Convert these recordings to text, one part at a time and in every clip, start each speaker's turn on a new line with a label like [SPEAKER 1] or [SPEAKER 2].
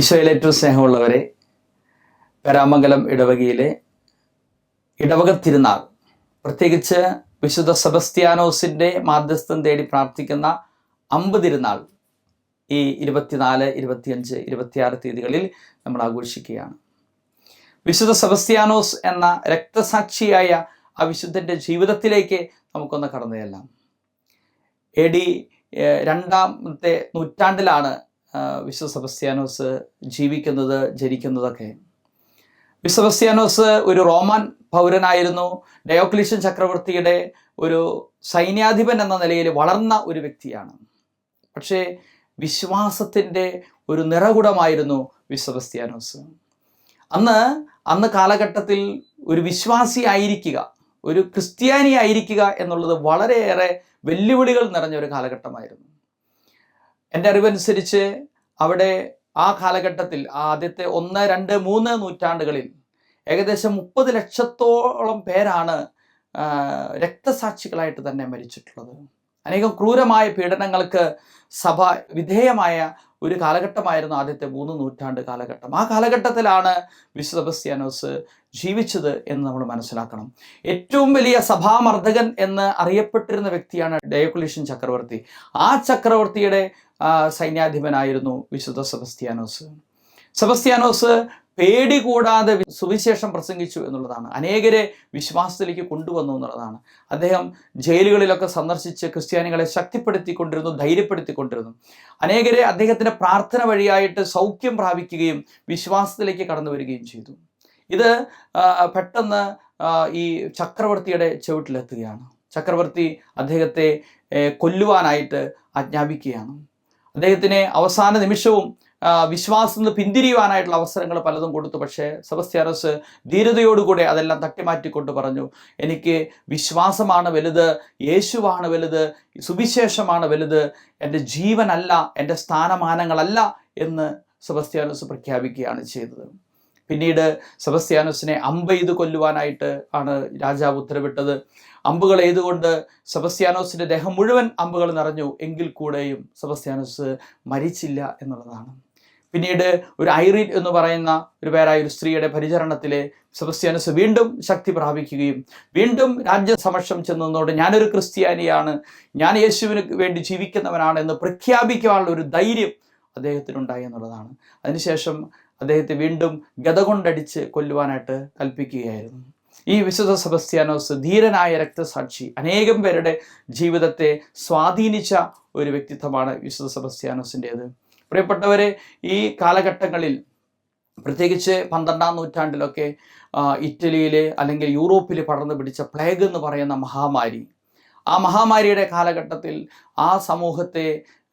[SPEAKER 1] ഈശോയിൽ ഏറ്റവും സ്നേഹമുള്ളവരെ പരാമംഗലം ഇടവകയിലെ ഇടവക തിരുനാൾ പ്രത്യേകിച്ച് വിശുദ്ധ സെബസ്ത്യാനോസിന്റെ മാധ്യസ്ഥം തേടി പ്രാർത്ഥിക്കുന്ന അമ്പ് തിരുനാൾ ഈ ഇരുപത്തിനാല് ഇരുപത്തിയഞ്ച് ഇരുപത്തിയാറ് തീയതികളിൽ നമ്മൾ ആഘോഷിക്കുകയാണ്. വിശുദ്ധ സെബസ്ത്യാനോസ് എന്ന രക്തസാക്ഷിയായ ആ വിശുദ്ധന്റെ ജീവിതത്തിലേക്ക് നമുക്കൊന്ന് കടന്നു ചെല്ലാം എ ഡി രണ്ടാമത്തെ നൂറ്റാണ്ടിലാണ് വിശുദ്ധ സെബസ്ത്യാനോസ് ജീവിക്കുന്നത് ജനിക്കുന്നതൊക്കെ. വിശ്വസ്ത്യാനോസ് ഒരു റോമൻ പൗരനായിരുന്നു. ഡയോക്ലിഷ്യൻ ചക്രവർത്തിയുടെ ഒരു സൈന്യാധിപൻ എന്ന നിലയിൽ വളർന്ന ഒരു വ്യക്തിയാണ്. പക്ഷേ വിശ്വാസത്തിന്റെ ഒരു നിറകുടമായിരുന്നു വിശ്വസ്ത്യാനോസ് അന്ന് അന്ന് കാലഘട്ടത്തിൽ ഒരു വിശ്വാസി ആയിരിക്കുക ഒരു ക്രിസ്ത്യാനി ആയിരിക്കുക എന്നുള്ളത് വളരെയേറെ വെല്ലുവിളികൾ നിറഞ്ഞ ഒരു കാലഘട്ടമായിരുന്നു. എന്റെ അറിവനുസരിച്ച് അവിടെ ആ കാലഘട്ടത്തിൽ ആദ്യത്തെ ഒന്ന് രണ്ട് മൂന്ന് നൂറ്റാണ്ടുകളിൽ ഏകദേശം മുപ്പത് ലക്ഷത്തോളം പേരാണ് രക്തസാക്ഷികളായിട്ട് തന്നെ മരിച്ചിട്ടുള്ളത്. അനേകം ക്രൂരമായ പീഡനങ്ങൾക്ക് സഭ വിധേയമായ ഒരു കാലഘട്ടമായിരുന്നു ആദ്യത്തെ മൂന്ന് നൂറ്റാണ്ട് കാലഘട്ടം. ആ കാലഘട്ടത്തിലാണ് വിശുദ്ധ ജീവിച്ചത് എന്ന് നമ്മൾ മനസ്സിലാക്കണം. ഏറ്റവും വലിയ സഭാമർദ്ദകൻ എന്ന് അറിയപ്പെട്ടിരുന്ന വ്യക്തിയാണ് ഡയോക്ലീഷ്യൻ ചക്രവർത്തി. ആ ചക്രവർത്തിയുടെ സൈന്യാധിപനായിരുന്നു വിശുദ്ധ സെബസ്ത്യാനോസ്. സെബസ്ത്യാനോസ് പേടി കൂടാതെ സുവിശേഷം പ്രസംഗിച്ചു എന്നുള്ളതാണ്. അനേകരെ വിശ്വാസത്തിലേക്ക് കൊണ്ടുവന്നു എന്നുള്ളതാണ്. അദ്ദേഹം ജയിലുകളിലൊക്കെ സന്ദർശിച്ച് ക്രിസ്ത്യാനികളെ ശക്തിപ്പെടുത്തിക്കൊണ്ടിരുന്നു ധൈര്യപ്പെടുത്തിക്കൊണ്ടിരുന്നു. അനേകരെ അദ്ദേഹത്തിന്റെ പ്രാർത്ഥന വഴിയായിട്ട് സൗഖ്യം പ്രാപിക്കുകയും വിശ്വാസത്തിലേക്ക് കടന്നു വരികയും ചെയ്തു. ഇത് പെട്ടെന്ന് ഈ ചക്രവർത്തിയുടെ ചുവട്ടിലെത്തുകയാണ്. ചക്രവർത്തി അദ്ദേഹത്തെ കൊല്ലുവാനായിട്ട് ആജ്ഞാപിക്കുകയാണ്. അദ്ദേഹത്തിന് അവസാന നിമിഷവും വിശ്വാസം നിന്ന് പിന്തിരിയുവാനായിട്ടുള്ള അവസരങ്ങൾ പലതും കൊടുത്തു. പക്ഷേ സെബസ്ത്യാനോസ് ധീരതയോടുകൂടെ അതെല്ലാം തട്ടിമാറ്റിക്കൊണ്ട് പറഞ്ഞു. എനിക്ക് വിശ്വാസമാണ് വലുത് യേശുവാണ് വലുത് സുവിശേഷമാണ് വലുത് എന്റെ ജീവനല്ല എന്റെ സ്ഥാനമാനങ്ങളല്ല എന്ന് സെബസ്ത്യാനോസ് പ്രഖ്യാപിക്കുകയാണ് ചെയ്തത്. പിന്നീട് സെബസ്ത്യാനോസിനെ അമ്പ് ചെയ്ത് കൊല്ലുവാനായിട്ട് ആണ് രാജാവ് ഉത്തരവിട്ടത്. അമ്പുകൾ എയ്തുകൊണ്ട് സെബസ്ത്യാനോസിന്റെ ദേഹം മുഴുവൻ അമ്പുകൾ നിറഞ്ഞു. എങ്കിൽ കൂടെയും സെബസ്ത്യാനോസ് മരിച്ചില്ല എന്നുള്ളതാണ്. പിന്നീട് ഒരു ഐറിൻ എന്ന് പറയുന്ന ഒരു പേരായ ഒരു സ്ത്രീയുടെ പരിചരണത്തിലെ സെബസ്ത്യാനോസ് വീണ്ടും ശക്തി പ്രാപിക്കുകയും വീണ്ടും രാജ്യസമക്ഷം ചെന്നതോടെ ഞാനൊരു ക്രിസ്ത്യാനിയാണ് ഞാൻ യേശുവിന് വേണ്ടി ജീവിക്കുന്നവനാണ് എന്ന് പ്രഖ്യാപിക്കാനുള്ള ഒരു ധൈര്യം അദ്ദേഹത്തിനുണ്ടായി എന്നുള്ളതാണ്. അതിനുശേഷം അദ്ദേഹത്തെ വീണ്ടും ഗത കൊണ്ടടിച്ച് കൊല്ലുവാനായിട്ട് കൽപ്പിക്കുകയായിരുന്നു. ഈ വിശുദ്ധ സെബസ്ത്യാനോസ് ധീരനായ രക്തസാക്ഷി അനേകം പേരുടെ ജീവിതത്തെ സ്വാധീനിച്ച ഒരു വ്യക്തിത്വമാണ് വിശുദ്ധ സെബസ്ത്യാനോസിന്റേത്. പ്രിയപ്പെട്ടവരെ ഈ കാലഘട്ടങ്ങളിൽ പ്രത്യേകിച്ച് പന്ത്രണ്ടാം നൂറ്റാണ്ടിലൊക്കെ ഇറ്റലിയിലെ അല്ലെങ്കിൽ യൂറോപ്പിൽ പടർന്നു പിടിച്ച പ്ലേഗ് എന്ന് പറയുന്ന മഹാമാരി ആ മഹാമാരിയുടെ കാലഘട്ടത്തിൽ ആ സമൂഹത്തെ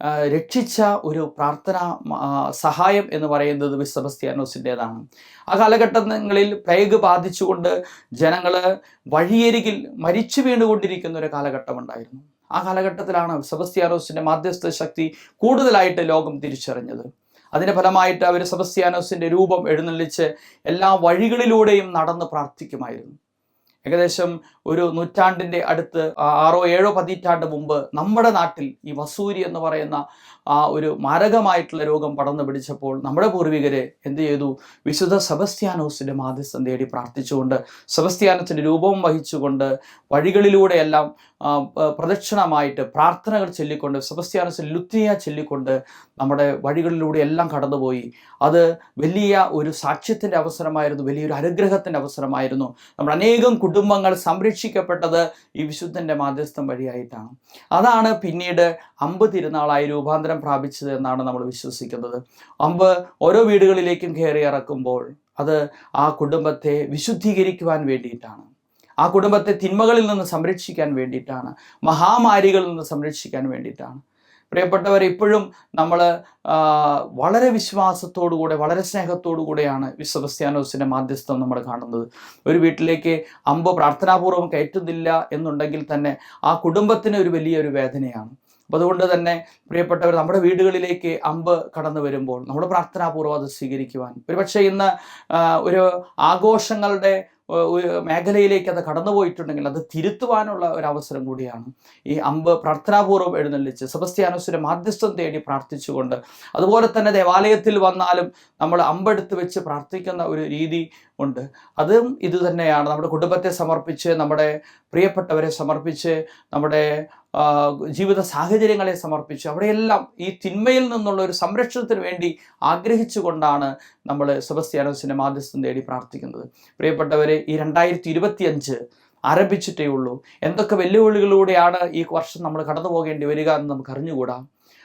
[SPEAKER 1] രക്ഷിച്ച ഒരു പ്രാർത്ഥന സഹായം എന്ന് പറയുന്നത് വിശ്വസ്ത്യാനോസിന്റെതാണ് ആ കാലഘട്ടങ്ങളിൽ പ്ലേഗ് ബാധിച്ചുകൊണ്ട് ജനങ്ങൾ വഴിയരികിൽ മരിച്ചു വീണുകൊണ്ടിരിക്കുന്ന ഒരു കാലഘട്ടമുണ്ടായിരുന്നു. ആ കാലഘട്ടത്തിലാണ് സെബസ്ത്യാനോസിന്റെ മാധ്യസ്ഥ ശക്തി കൂടുതലായിട്ട് ലോകം തിരിച്ചറിഞ്ഞത്. അതിന്റെ ഫലമായിട്ട് അവർ സെബസ്ത്യാനോസിന്റെ രൂപം എഴുന്നള്ളിച്ച് എല്ലാ വഴികളിലൂടെയും നടന്ന് പ്രാർത്ഥിക്കുമായിരുന്നു. ഏകദേശം ഒരു നൂറ്റാണ്ടിന്റെ അടുത്ത് ആറോ ഏഴോ പതിറ്റാണ്ട് മുമ്പ് നമ്മുടെ നാട്ടിൽ ഈ വസൂരി എന്ന് പറയുന്ന ആ ഒരു മാരകമായിട്ടുള്ള രോഗം പടർന്നു പിടിച്ചപ്പോൾ നമ്മുടെ പൂർവികരെ എന്ത് ചെയ്തു? വിശുദ്ധ സെബസ്ത്യാനോസിന്റെ മാധ്യസ്ഥം തേടി പ്രാർത്ഥിച്ചുകൊണ്ട് സെബസ്ത്യാനോസിന്റെ രൂപവും വഹിച്ചുകൊണ്ട് വഴികളിലൂടെയെല്ലാം പ്രദക്ഷിണമായിട്ട് പ്രാർത്ഥനകൾ ചൊല്ലിക്കൊണ്ട് സെബസ്ത്യാനോസിന് ലുത്തിയ ചൊല്ലിക്കൊണ്ട് നമ്മുടെ വഴികളിലൂടെ എല്ലാം കടന്നുപോയി. അത് വലിയ ഒരു സാക്ഷ്യത്തിന്റെ അവസരമായിരുന്നു വലിയൊരു അനുഗ്രഹത്തിന്റെ അവസരമായിരുന്നു. നമ്മൾ അനേകം കുടുംബങ്ങൾ സംരക്ഷിക്കപ്പെട്ടത് ഈ വിശുദ്ധന്റെ മാധ്യസ്ഥം വഴിയായിട്ടാണ്. അതാണ് പിന്നീട് അമ്പ് തിരുനാളായി രൂപാന്തരം പ്രാപിച്ചത് എന്നാണ് നമ്മൾ വിശ്വസിക്കുന്നത്. അമ്പ് ഓരോ വീടുകളിലേക്കും കയറി ഇറക്കുമ്പോൾ അത് ആ കുടുംബത്തെ വിശുദ്ധീകരിക്കുവാൻ വേണ്ടിയിട്ടാണ്. ആ കുടുംബത്തെ തിന്മകളിൽ നിന്ന് സംരക്ഷിക്കാൻ വേണ്ടിയിട്ടാണ്. മഹാമാരികളിൽ നിന്ന് സംരക്ഷിക്കാൻ വേണ്ടിയിട്ടാണ്. പ്രിയപ്പെട്ടവർ ഇപ്പോഴും നമ്മൾ വളരെ വിശ്വാസത്തോടുകൂടെ വളരെ സ്നേഹത്തോടു കൂടെയാണ് വിശ്വസ്ത്യാനോസിന്റെ മാധ്യസ്ഥം നമ്മൾ കാണുന്നത്. ഒരു വീട്ടിലേക്ക് അമ്പ് പ്രാർത്ഥനാപൂർവം കയറ്റുന്നില്ല എന്നുണ്ടെങ്കിൽ തന്നെ ആ കുടുംബത്തിന് ഒരു വലിയൊരു വേദനയാണ്. അപ്പോൾ അതുകൊണ്ട് തന്നെ പ്രിയപ്പെട്ടവർ നമ്മുടെ വീടുകളിലേക്ക് അമ്പ് കടന്നു വരുമ്പോൾ നമ്മുടെ പ്രാർത്ഥനാപൂർവം അത് സ്വീകരിക്കുവാൻ. ഒരുപക്ഷെ ഇന്ന് ഒരു ആഘോഷങ്ങളുടെ മേഖലയിലേക്ക് അത് കടന്നുപോയിട്ടുണ്ടെങ്കിൽ അത് തിരുത്തുവാനുള്ള ഒരു അവസരം കൂടിയാണ്. ഈ അമ്പ് പ്രാർത്ഥനാപൂർവം എഴുന്നള്ളിച്ച് സെബസ്ത്യാനോസിന്റെ മാധ്യസ്ഥം തേടി പ്രാർത്ഥിച്ചുകൊണ്ട് അതുപോലെ തന്നെ ദേവാലയത്തിൽ വന്നാലും നമ്മൾ അമ്പെടുത്ത് വെച്ച് പ്രാർത്ഥിക്കുന്ന ഒരു രീതി ഉണ്ട്. അതും ഇതുതന്നെയാണ്. നമ്മുടെ കുടുംബത്തെ സമർപ്പിച്ച് നമ്മുടെ പ്രിയപ്പെട്ടവരെ സമർപ്പിച്ച് നമ്മുടെ ജീവിത സാഹചര്യങ്ങളെ സമർപ്പിച്ച്. അവിടെയെല്ലാം ഈ തിന്മയിൽ നിന്നുള്ള ഒരു സംരക്ഷണത്തിന് വേണ്ടി ആഗ്രഹിച്ചുകൊണ്ടാണ് നമ്മൾ സെബസ്ത്യാനോസിന്റെ മാധ്യസ്ഥം തേടി പ്രാർത്ഥിക്കുന്നത്. പ്രിയപ്പെട്ടവരെ ഈ രണ്ടായിരത്തി ഇരുപത്തിയഞ്ച് ആരംഭിച്ചിട്ടേ ഉള്ളൂ. എന്തൊക്കെ വെല്ലുവിളികളിലൂടെയാണ് ഈ വർഷം നമ്മൾ കടന്നു പോകേണ്ടി വരിക എന്ന് നമുക്ക് അറിഞ്ഞുകൂടാ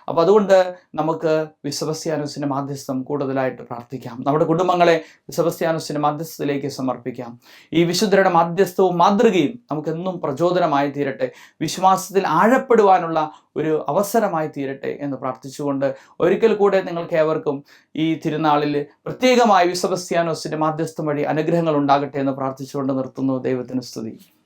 [SPEAKER 1] അപ്പോൾ അതുകൊണ്ട് നമുക്ക് വിസബസ്ത്യാനോസിന്റെ മാധ്യസ്ഥം കൂടുതലായിട്ട് പ്രാർത്ഥിക്കാം. നമ്മുടെ കുടുംബങ്ങളെ വിസബസ്ത്യാനോസിന്റെ മാധ്യസ്ഥത്തിലേക്ക് സമർപ്പിക്കാം. ഈ വിശുദ്ധരുടെ മാധ്യസ്ഥവും മാതൃകയും നമുക്കെന്നും പ്രചോദനമായി തീരട്ടെ. വിശ്വാസത്തിൽ ആഴപ്പെടുവാനുള്ള ഒരു അവസരമായി തീരട്ടെ എന്ന് പ്രാർത്ഥിച്ചുകൊണ്ട് ഒരിക്കൽ കൂടെ നിങ്ങൾക്ക് ഏവർക്കും ഈ തിരുനാളിൽ പ്രത്യേകമായി വിസബസ്ത്യാനോസിന്റെ മാധ്യസ്ഥം വഴി അനുഗ്രഹങ്ങൾ ഉണ്ടാകട്ടെ എന്ന് പ്രാർത്ഥിച്ചുകൊണ്ട് നിർത്തുന്നു. ദൈവത്തിന് സ്തുതി.